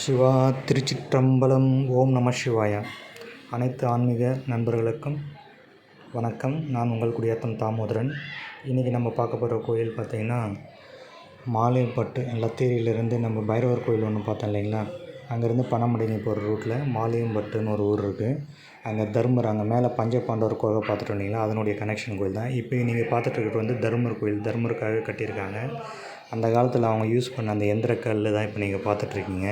சிவா திருச்சிற்றம்பலம். ஓம் நம சிவாயா. அனைத்து ஆன்மீக நண்பர்களுக்கும் வணக்கம். நான் உங்கள் குடியாத்தம் தாமோதரன். இன்றைக்கி நம்ம பார்க்க போகிற கோயில் பார்த்திங்கன்னா மாலையப்பட்டு லத்தேரியிலேருந்து நம்ம பைரவர் கோயில் ஒன்று பார்த்தோம் இல்லைங்களா? அங்கேருந்து பனமடைங்க போகிற ரூட்டில் மாலையம்பட்டுன்னு ஒரு ஊர் இருக்குது அங்கே தர்மர் அங்கே மேலே பஞ்சபாண்டவர் கோவில் பார்த்துட்டு வந்தீங்களா அதனுடைய கனெக்ஷன் கோயில் தான் இப்போ நீங்கள் பார்த்துட்டு இருக்கிறது வந்து தர்மர் கோயில். தர்மருக்காக கட்டியிருக்காங்க. அந்த காலத்தில் அவங்க யூஸ் பண்ண அந்த எந்திரக்கல் தான் இப்போ நீங்கள் பார்த்துட்ருக்கீங்க.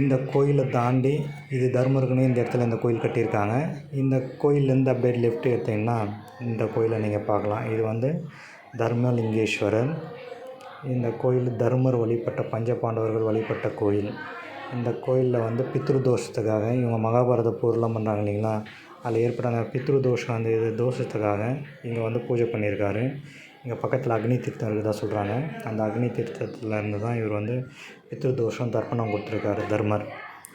இந்த கோயிலை தாண்டி இது தர்மருக்குன்னு இந்த இடத்துல இந்த கோயில் கட்டியிருக்காங்க. இந்த கோயிலேருந்து அப்படியே லெஃப்ட் எடுத்தீங்கன்னா இந்த கோயிலை நீங்கள் பார்க்கலாம். இது வந்து தர்மலிங்கேஸ்வரர். இந்த கோயில் தர்மர் வழிபட்ட பஞ்சபாண்டவர்கள் வழிபட்ட கோயில். இந்த கோயிலில் வந்து பித்ரு தோஷத்துக்காக இவங்க மகாபாரத போர்லாம் பண்ணுறாங்க இல்லைங்களா? அதில் ஏற்பட்ட அந்த பித்ரு தோஷம் அந்த இது தோஷத்துக்காக இங்கே வந்து பூஜை பண்ணியிருக்காரு. இங்கே பக்கத்தில் அக்னி தீர்த்தம் இருக்குதா சொல்கிறாங்க அந்த அக்னி தீர்த்தத்துலேருந்து தான் இவர் வந்து பித்ரு தோஷம் தர்ப்பணம் கொடுத்துருக்காரு தர்மர்.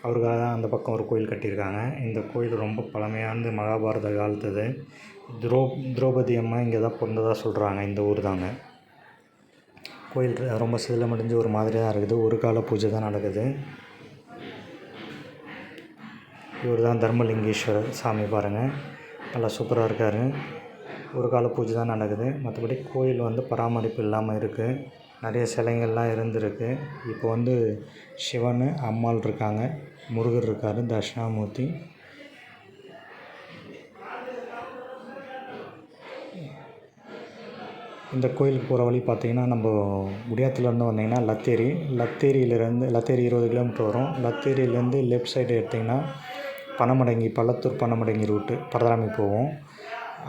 அவருக்காக தான் அந்த பக்கம் ஒரு கோயில் கட்டியிருக்காங்க. இந்த கோயில் ரொம்ப பழமையானது மகாபாரத காலத்தது. துரோ திரௌபதி அம்மா இங்கே தான் பிறந்ததாக சொல்கிறாங்க இந்த ஊர் தாங்க. கோயில் ரொம்ப சிதிலமடைஞ்சு ஒரு மாதிரியாக தான் இருக்குது. ஒரு கால பூஜை தான் நடக்குது. இவர் தான் தர்மலிங்கேஸ்வரர். சாமி பாருங்கள் நல்லா சூப்பராக இருக்கார். ஒரு கால பூஜை தான் நடக்குது. மற்றபடி கோயில் வந்து பராமரிப்பு இல்லாமல் இருக்குது நிறைய சிலைங்கள்லாம் இருந்திருக்கு. இப்போ வந்து சிவன் அம்மாள் இருக்காங்க. முருகர் இருக்கார் தட்சிணாமூர்த்தி. இந்த கோயிலுக்கு போகிற வழி பார்த்தீங்கன்னா நம்ம முடியாத்துலேருந்து வந்தீங்கன்னா லத்தேரி. லத்தேரியிலேருந்து லத்தேரி இருபது கிலோமீட்டர் வரும். லத்தேரியிலேருந்து லெஃப்ட் சைடு எடுத்திங்கன்னா பனமடங்கி பள்ளத்தூர் பனமடங்கி ரூட்டு பரதாமி போவோம்.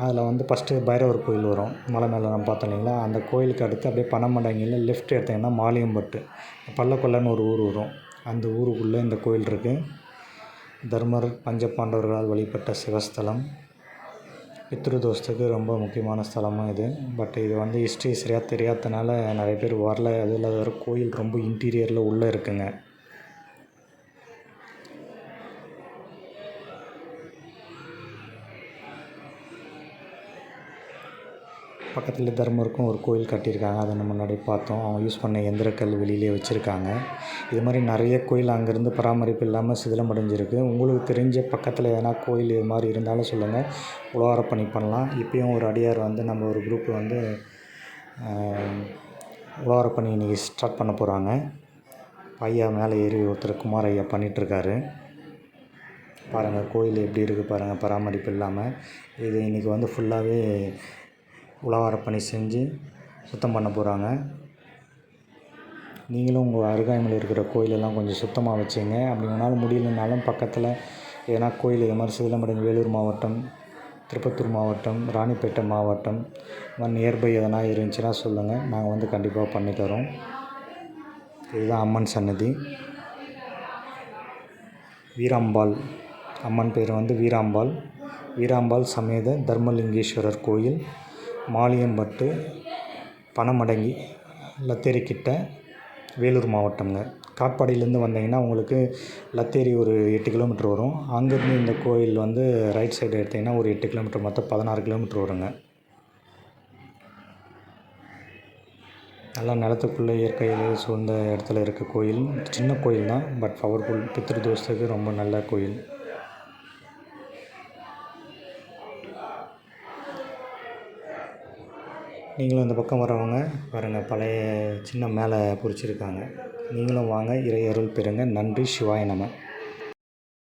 அதில் வந்து ஃபஸ்ட்டு பைரவர் கோயில் வரும். மலை மேலே நம்ம பார்த்தோம் இல்லைங்களா? அந்த கோயிலுக்கு அடுத்து அப்படியே பனமடங்கியில் லெஃப்ட் எடுத்திங்கன்னா மாலியம்பட்டு பள்ளக்கொல்லன்னு ஒரு ஊர் வரும். அந்த ஊருக்குள்ளே இந்த கோயில் இருக்குது தர்மர் பஞ்சபாண்டவர்களால் வழிபட்ட சிவஸ்தலம். பித்ருதோஷத்துக்கு ரொம்ப முக்கியமான ஸ்தலமும் இது. பட் இது வந்து ஹிஸ்ட்ரி சரியாக தெரியாததுனால நிறைய பேர் வரல. அதுவும் இல்லாத கோயில் ரொம்ப இன்டீரியரில் உள்ளே இருக்குங்க. பக்கத்தில் தர்மருக்கும் ஒரு கோயில் கட்டியிருக்காங்க. அதை நம்ம முன்னாடி பார்த்தோம். அவங்க யூஸ் பண்ண எந்திரக்கல் வெளியிலே வச்சுருக்காங்க. இது மாதிரி நிறைய கோயில் அங்கேருந்து பராமரிப்பு இல்லாமல் சிதிலம் அடைஞ்சிருக்கு. உங்களுக்கு தெரிஞ்ச பக்கத்தில் எதனா கோயில் இது மாதிரி இருந்தாலும் சொல்லுங்கள் உலகார பணி பண்ணலாம். இப்போயும் ஒரு அடியார் வந்து நம்ம ஒரு குரூப் வந்து உலகார பணி இன்றைக்கி ஸ்டார்ட் பண்ண போகிறாங்க ஐயா மேலே ஏறி ஒருத்தர் குமார் ஐயா பண்ணிகிட்ருக்காரு பாருங்கள் கோயில் எப்படி இருக்குது பாருங்கள் பராமரிப்பு இல்லாமல் இது இன்றைக்கி வந்து ஃபுல்லாகவே உழவார பணி செஞ்சு சுத்தம் பண்ண போகிறாங்க நீங்களும் உங்கள் அருகாமையில் இருக்கிற கோயிலெல்லாம் கொஞ்சம் சுத்தமாக வச்சுங்க. அப்படி உங்களால் முடியலனாலும் பக்கத்தில் எதனா கோயில் இது மாதிரி சிதலமடைஞ்சு வேலூர் மாவட்டம் திருப்பத்தூர் மாவட்டம் ராணிப்பேட்டை மாவட்டம் மாதிரி நியர்பை எதனா இருந்துச்சுன்னா சொல்லுங்கள் நாங்கள் வந்து கண்டிப்பாக பண்ணித்தரோம் இதுதான் அம்மன் சன்னதி. வீராம்பாள். அம்மன் பேர் வந்து வீராம்பாள். வீராம்பாள் சமேத தர்மலிங்கேஸ்வரர் கோயில். மாலியம்பட்டு பனமடங்கி லத்தேரிக்கிட்ட வேலூர் மாவட்டம்ங்க. காட்பாடியிலேருந்து வந்தீங்கன்னா உங்களுக்கு லத்தேரி ஒரு எட்டு கிலோமீட்ரு வரும். அங்கேருந்து இந்த கோயில் வந்து ரைட் சைடு எடுத்திங்கன்னா ஒரு எட்டு கிலோமீட்டர் மொத்தம் பதினாறு கிலோமீட்ரு வருங்க. நல்லா நிலத்துக்குள்ளே இயற்கையில் சூழ்ந்த இடத்துல இருக்க கோயில். சின்ன கோயில் தான் பட் பவர்ஃபுல். பித்திரு தோஷத்துக்கு ரொம்ப நல்ல கோயில். நீங்களும் இந்த பக்கம் வரவங்க பாருங்கள் பழைய சின்ன மேலே பொறிச்சிருக்காங்க. நீங்களும் வாங்க இறை அருள் பெறுங்க. நன்றி சிவாய நம.